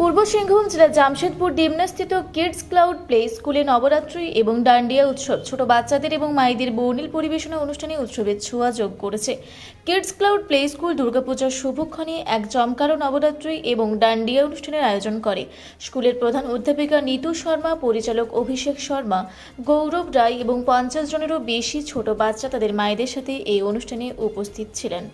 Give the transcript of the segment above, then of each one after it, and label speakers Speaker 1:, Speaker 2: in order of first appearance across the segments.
Speaker 1: পূর্ব সিংভূম জেলার জামশেদপুর ডিমনাস্থিত kids cloud play স্কুলে নবরাত্রি এবং ডান্ডিয়া উৎসব, ছোট বাচ্চাদের এবং মায়েদের বর্ণিল পরিবেশনা অনুষ্ঠানে উৎসবের ছোঁয়া যোগ করেছে। কিডস ক্লাউড প্লে স্কুল দুর্গাপূজার শুভক্ষণে এক জমকালো নবরাত্রি এবং ডান্ডিয়া অনুষ্ঠানের আয়োজন করে। স্কুলের প্রধান অধ্যাপিকা নিতু শর্মা, পরিচালক অভিষেক শর্মা, গৌরব রায় এবং পঞ্চাশ জনেরও বেশি ছোট বাচ্চা তাদের মায়েদের সাথে এই অনুষ্ঠানে উপস্থিত ছিলেন।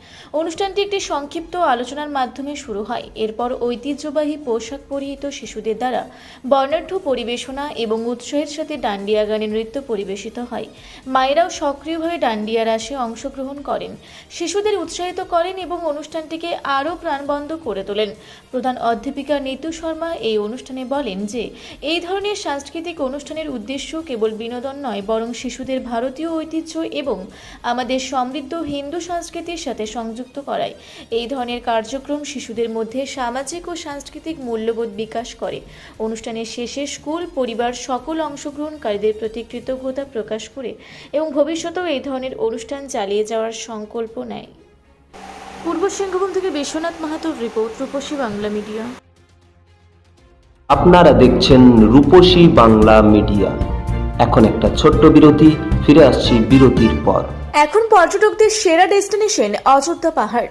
Speaker 1: অনুষ্ঠানটি একটি সংক্ষিপ্ত আলোচনার মাধ্যমে শুরু হয়। এরপর ঐতিহ্যবাহী পোশাক পরিহিত শিশুদের দ্বারা বর্ণাঢ্য পরিবেশনা এবং উৎসাহের সাথে ডান্ডিয়া গানে নৃত্য পরিবেশিত হয়। মায়েরাও সক্রিয়ভাবে ডান্ডিয়া রাসে অংশগ্রহণ করেন। শিশুদের উৎসাহিত করেন এবং অনুষ্ঠানটিকে আরও প্রাণবন্ধ করে তোলেন। প্রধান অধ্যাপিকা নিতু শর্মা এই অনুষ্ঠানে বলেন যে, এই ধরনের সাংস্কৃতিক অনুষ্ঠানের উদ্দেশ্য কেবল বিনোদন নয়, বরং শিশুদের ভারতীয় ঐতিহ্য এবং আমাদের সমৃদ্ধ হিন্দু সংস্কৃতির সাথে সংযুক্ত করায়। এই ধরনের কার্যক্রম শিশুদের মধ্যে সামাজিক ও সাংস্কৃতিক মূল্যবোধ বিকাশ করে। অনুষ্ঠানের শেষে স্কুল পরিবার সকল অংশগ্রহণকারীদের প্রতি কৃতজ্ঞতা প্রকাশ করে এবং ভবিষ্যতেও এই ধরনের অনুষ্ঠান চালিয়ে যাওয়ার সংকল্প নেয়। পূর্ব সিংভূম থেকে বিশ্বনাথ মাহাতোর রিপোর্ট রূপসী বাংলা মিডিয়া।
Speaker 2: আপনারা দেখছেন রূপসী বাংলা মিডিয়া। এখন একটা ছোট্ট বিরতি ফিরে আসছি বিরতির পর।
Speaker 1: এখন পর্যটকদের সেরা ডেস্টিনেশন অযোধ্যা পাহাড়।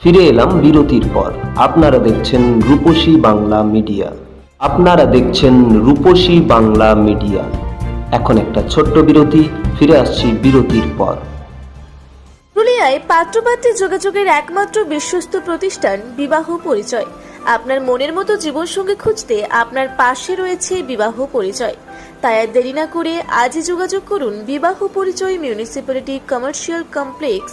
Speaker 2: ফিরে এলাম বিরতির পর। আপনারা দেখছেন রূপসী বাংলা মিডিয়া। আপনারা দেখছেন রূপসী বাংলা মিডিয়া। এখন একটা ছোট্ট বিরতি, ফিরে আসছি বিরতির পর।
Speaker 1: পুরুলিয়ায় পাত্রপাত্রী যোগাযোগের একমাত্র বিশ্বস্ত প্রতিষ্ঠান বিবাহ পরিচয়। আপনার মনের মতো জীবনসঙ্গী খুঁজতে আপনার পাশে রয়েছে বিবাহ পরিচয়। তাই আর দেরি না করে আজই যোগাযোগ করুন বিবাহ পরিচয় municipality commercial complex